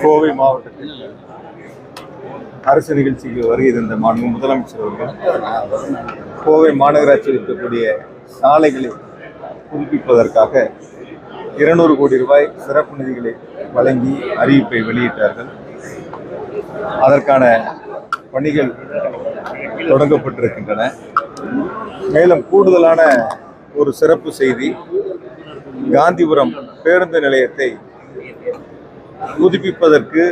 கோவை மாவட்டத்தில் அரசு நிகழ்ச்சிக்கு வருகை தந்த மாண்பு முதலமைச்சர் அவர்கள் கோவை மாநகராட்சியில் இருக்கக்கூடிய சாலைகளை புதுப்பிப்பதற்காக இருநூறு கோடி ரூபாய் சிறப்பு நிதிகளை வழங்கி அறிவிப்பை வெளியிட்டார்கள். அதற்கான பணிகள் தொடங்கப்பட்டிருக்கின்றன. மேலும் கூடுதலான ஒரு சிறப்பு செய்தி காந்திபுரம் பேருந்து நிலையத்தை புதுப்பிப்பதற்கு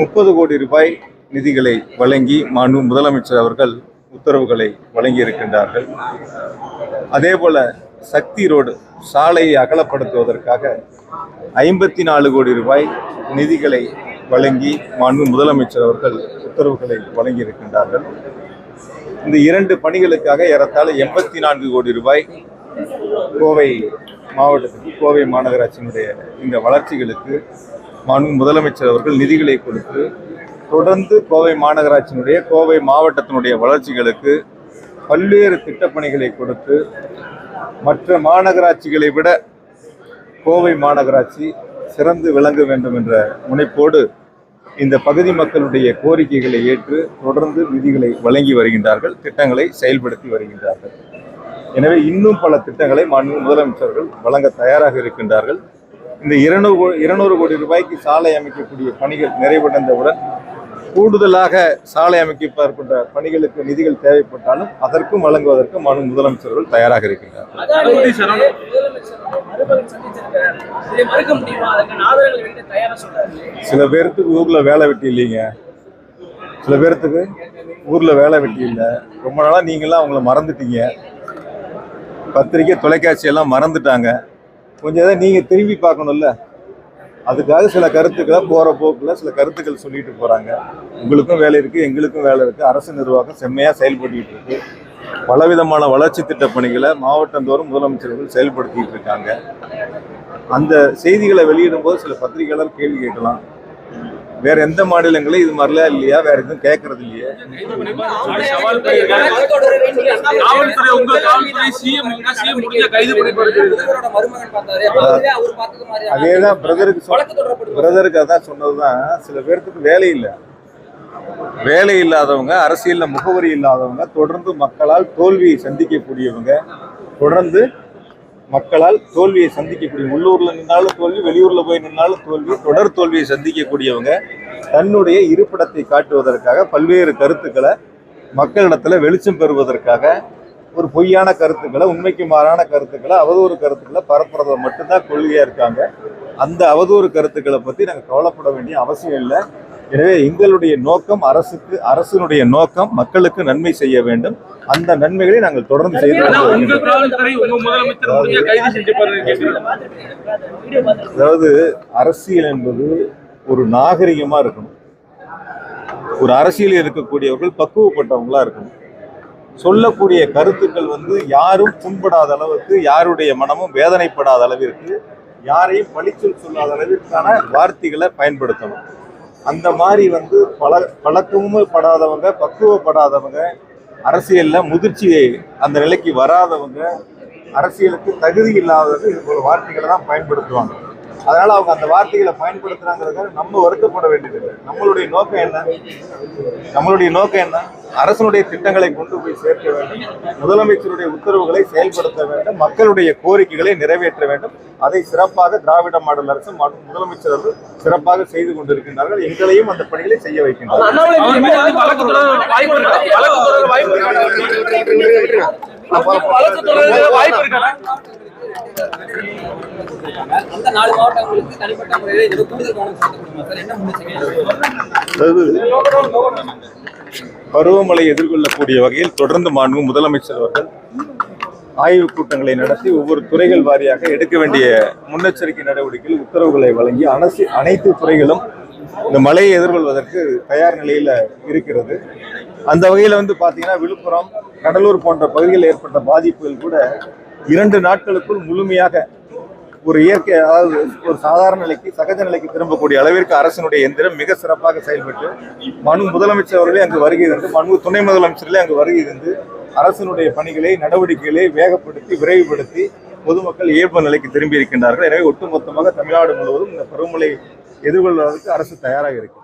முப்பது கோடி ரூபாய் நிதிகளை வழங்கி மாண்பு முதலமைச்சர் அவர்கள் உத்தரவுகளை வழங்கியிருக்கின்றார்கள். அதே போல சக்தி ரோடு சாலையை அகலப்படுத்துவதற்காக ஐம்பத்தி நாலு கோடி ரூபாய் நிதிகளை வழங்கி மாண்பு முதலமைச்சர் அவர்கள் உத்தரவுகளை வழங்கியிருக்கின்றார்கள். இந்த இரண்டு பணிகளுக்காக ஏறத்தாழ எண்பத்தி நான்கு கோடி ரூபாய் கோவை மாவட்டத்துக்கு கோவை மாநகராட்சியினுடைய இந்த வளர்ச்சிகளுக்கு முதலமைச்சர் அவர்கள் நிதிகளை கொடுத்து தொடர்ந்து கோவை மாநகராட்சியினுடைய கோவை மாவட்டத்தினுடைய வளர்ச்சிகளுக்கு பல்வேறு திட்டப்பணிகளை கொடுத்து மற்ற மாநகராட்சிகளை விட கோவை மாநகராட்சி சிறந்து விளங்க வேண்டும் என்ற முனைப்போடு இந்த பகுதி மக்களுடைய கோரிக்கைகளை ஏற்று தொடர்ந்து நிதிகளை வழங்கி வருகின்றார்கள் திட்டங்களை செயல்படுத்தி வருகின்றார்கள். எனவே இன்னும் பல திட்டங்களை மாண்பு முதலமைச்சர்கள் வழங்க தயாராக இருக்கின்றார்கள். இந்த இருநூறு இருநூறு கோடி ரூபாய்க்கு சாலை அமைக்கக்கூடிய பணிகள் நிறைவடைந்தவுடன் கூடுதலாக சாலை அமைக்கப்பட்ட பணிகளுக்கு நிதிகள் தேவைப்பட்டாலும் அதற்கும் வழங்குவதற்கு மாண்பு முதலமைச்சர்கள் தயாராக சொல்றாரு சில பேர்த்துக்கு ஊர்ல வேலை வெட்டி இல்லைங்க. சில பேர்த்துக்கு ஊர்ல வேலை வெட்டி இல்லை. ரொம்ப நாளா நீங்களாம் அவங்கள மறந்துட்டீங்க. பத்திரிக்கை தொலைக்காட்சி எல்லாம் மறந்துட்டாங்க. கொஞ்சம் எதாவது நீங்கள் திரும்பி பார்க்கணும்ல? அதுக்காக சில கருத்துக்களை போகிற போக்கில் சில கருத்துக்கள் சொல்லிட்டு போகிறாங்க உங்களுக்கும் வேலை இருக்குது எங்களுக்கும் வேலை இருக்குது அரசு நிர்வாகம் செம்மையாக செயல்பட்டுட்டு இருக்கு. பலவிதமான வளர்ச்சி திட்ட பணிகளை மாவட்டந்தோறும் முதலமைச்சர்கள் செயல்படுத்திட்டு இருக்காங்க. அந்த செய்திகளை வெளியிடும்போது சில பத்திரிகையாளர் கேள்வி கேட்கலாம். வேற எந்த மாநிலங்களும் இது மாதிரிலாம் இல்லையா? வேற எதுவும் கேட்கறது இல்லையா? அதேதான் பிரதருக்கு பிரதருக்கு அதான் சொன்னதுதான். சில பேர்த்துக்கு வேலை இல்லை. வேலை இல்லாதவங்க அரசியல்ல முகவரி இல்லாதவங்க தொடர்ந்து மக்களால் தோல்வியை சந்திக்கக்கூடியவங்க தொடர்ந்து மக்களால் தோல்வியை சந்திக்கக்கூடிய உள்ளூரில் நின்றாலும் தோல்வி வெளியூரில் போய் நின்றாலும் தோல்வி தொடர் தோல்வியை சந்திக்கக்கூடியவங்க தன்னுடைய இருப்பிடத்தை காட்டுவதற்காக பல்வேறு கருத்துக்களை மக்களிடத்தில் வெளிச்சம் பெறுவதற்காக ஒரு பொய்யான கருத்துக்களை உண்மைக்கு மாறான கருத்துக்களை அவதூறு கருத்துக்களை பரப்புறதை மட்டும்தான் கொள்கையாக இருக்காங்க. அந்த அவதூறு கருத்துக்களை பற்றி நாங்கள் கவலைப்பட வேண்டிய அவசியம் இல்லை. எனவே எங்களுடைய நோக்கம் அரசுக்கு அரசினுடைய நோக்கம் மக்களுக்கு நன்மை செய்ய வேண்டும். அந்த நன்மைகளை நாங்கள் தொடர்ந்து செய்து அதாவது அரசியல் என்பது ஒரு நாகரிகமா இருக்கணும். ஒரு அரசியலில் இருக்கக்கூடியவர்கள் பக்குவப்பட்டவங்களா இருக்கணும். சொல்லக்கூடிய கருத்துக்கள் வந்து யாரும் புண்படாத அளவுக்கு யாருடைய மனமும் வேதனைப்படாத அளவிற்கு யாரையும் பழிச்சொல் சொல்லாத அளவிற்கான வார்த்தைகளை பயன்படுத்தணும். அந்த மாதிரி வந்து பல பழக்கமும் படாதவங்க பக்குவப்படாதவங்க அரசியலில் முதிர்ச்சி அந்த நிலைக்கு வராதவங்க அரசியலுக்கு தகுதி இல்லாதவங்க இது போல வார்த்தைகளை தான் பயன்படுத்துவாங்க. அதனால அவங்க அந்த வார்த்தைகளை பயன்படுத்துறாங்கிறதுக்காக நம்ம வருத்தப்பட வேண்டியதில்லை. நம்மளுடைய நோக்கம் என்ன? நம்மளுடைய நோக்கம் என்ன? அரசனுடைய திட்டங்களை கொண்டு போய் சேர்க்க வேண்டும். முதலமைச்சருடைய உத்தரவுகளை செயல்படுத்த வேண்டும். மக்களுடைய கோரிக்கைகளை நிறைவேற்ற வேண்டும். அதை சிறப்பாக திராவிட மாடல் அரசு மற்றும் முதலமைச்சர் அவர்கள் சிறப்பாக செய்து கொண்டிருக்கின்றார்கள். எங்களையும் அந்த பணிகளை செய்ய வைக்கின்றார்கள். அதாவது பருவமழை எதிர்கொள்ளக்கூடிய வகையில் தொடர்ந்து மாண்பு முதலமைச்சர் அவர்கள் ஆய்வுக் கூட்டங்களை நடத்தி ஒவ்வொரு துறைகள் வாரியாக எடுக்க வேண்டிய முன்னெச்சரிக்கை நடவடிக்கைகள் உத்தரவுகளை வழங்கி அனைத்து அனைத்து துறைகளும் இந்த மழையை எதிர்கொள்வதற்கு தயார் நிலையில் இருக்கிறது. அந்த வகையில் வந்து பார்த்தீங்கன்னா விழுப்புரம் கடலூர் போன்ற பகுதிகளில் ஏற்பட்ட பாதிப்புகள் கூட இரண்டு நாட்களுக்குள் முழுமையாக ஒரு இயற்கை அதாவது ஒரு சாதாரண நிலைக்கு சகஜ நிலைக்கு திரும்பக்கூடிய அளவிற்கு அரசினுடைய எந்திரம் மிக சிறப்பாக செயல்பட்டு மனு முதலமைச்சர் அவர்களே அங்கு வருகை தந்து மனு துணை முதலமைச்சர்களே அங்கு வருகை தந்து அரசினுடைய பணிகளை நடவடிக்கைகளை வேகப்படுத்தி விரைவுபடுத்தி பொதுமக்கள் இயல்பு நிலைக்கு திரும்பி இருக்கின்றார்கள். எனவே ஒட்டுமொத்தமாக தமிழ்நாடு முழுவதும் இந்த பருவமழை எதிர்கொள்வதற்கு அரசு தயாராக இருக்கிறது.